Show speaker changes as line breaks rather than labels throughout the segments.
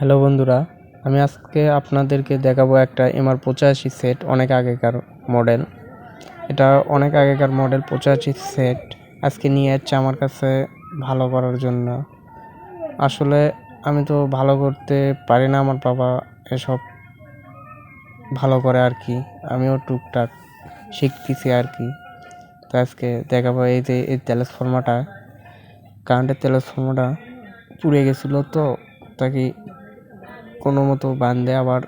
Hello বন্ধুরা, আমি আজকে আপনাদেরকে দেখাবো একটা এমআর পঁচাশি সেট, অনেক আগেকার মডেল এটা অনেক আগেকার মডেল পঁচাশি সেট, আজকে নিয়ে যাচ্ছে আমার কাছে ভালো করার জন্য। আসলে আমি তো ভালো করতে পারি না, আমার বাবা এসব ভালো করে আর কি, আমিও টুকটাক শিখতেছি আর কি। তো আজকে দেখাবো এই যে, এই ট্রান্সফর্মারটা কারেন্টের ট্রান্সফর্মারটা পুড়ে গেছিল তো, তাকে কোনো মতো বান্ধে আবার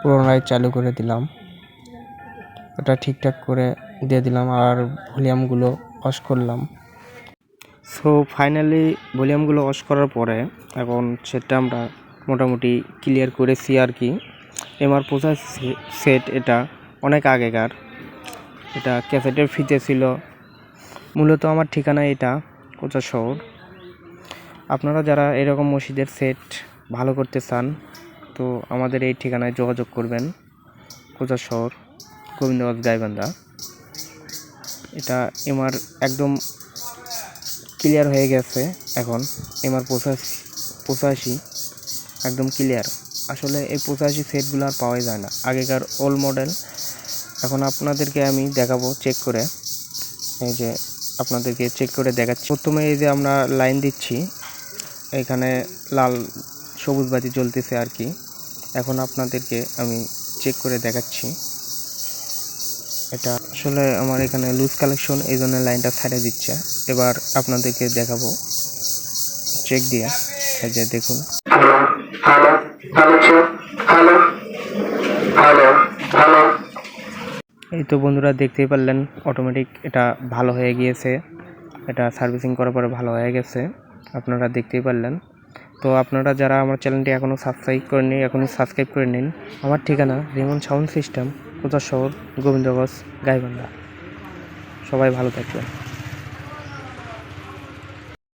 পুনরায় চালু করে দিলাম। ওটা ঠিকঠাক করে দিয়ে দিলাম আর ভলিউমগুলো অস করলাম। সো ফাইনালি ভলিউমগুলো অস করার পরে এখন সেটা আমরা মোটামুটি ক্লিয়ার করেছি আর কি। এমআর পঁচাশ সেট এটা অনেক আগেকার। এটা ক্যাসেটের ফিতে ছিল। মূলত আমার ঠিকানা এটা কোচা শহর। আপনারা যারা এরকম মসজিদের সেট ভালো করতে চান, তো আমাদের এই ঠিকানায় যোগাযোগ করবেন। কোচা শহর, গোবিন্দগঞ্জ গাইবান্ধা। এটা এমআর একদম ক্লিয়ার হয়ে গেছে এখন, এমআর পঁচাশি পঁচাশি, একদম ক্লিয়ার আসলে এই পঁচাশি সেটগুলো আর পাওয়াই যায় না। আগেকার ওল্ড মডেল এখন আপনাদেরকে আমি দেখাবো চেক করে। এই যে আপনাদেরকে চেক করে দেখাচ্ছি। প্রথমে এই যে আমরা লাইন দিচ্ছি, এখানে লাল সবুজ বাতি জ্বলতেছে আর কি। এখন আপনাদেরকে আমি চেক করে দেখাচ্ছি। এটা আসলে আমার এখানে লুজ কালেকশন এই জন্য লাইনটা ছেড়ে দিচ্ছে। এবার আপনাদেরকে দেখাবো। চেক দিয়ে যে দেখুন। এই তো বন্ধুরা দেখতেই পারলেন অটোমেটিক এটা ভালো হয়ে গিয়েছে। এটা সার্ভিসিং করার পরে ভালো হয়ে গেছে। আপনারা দেখতেই পারলেন। তো আপনারা যারা আমার চ্যানেলটি এখনও সাবস্ক্রাইব করেনি এখনও সাবস্ক্রাইব করে নিন। আমার ঠিকানা রিমন সাউন্ড সিস্টেম কোথা শহর গোবিন্দগঞ্জ, গাইবান্ধা। সবাই ভালো থাকবেন।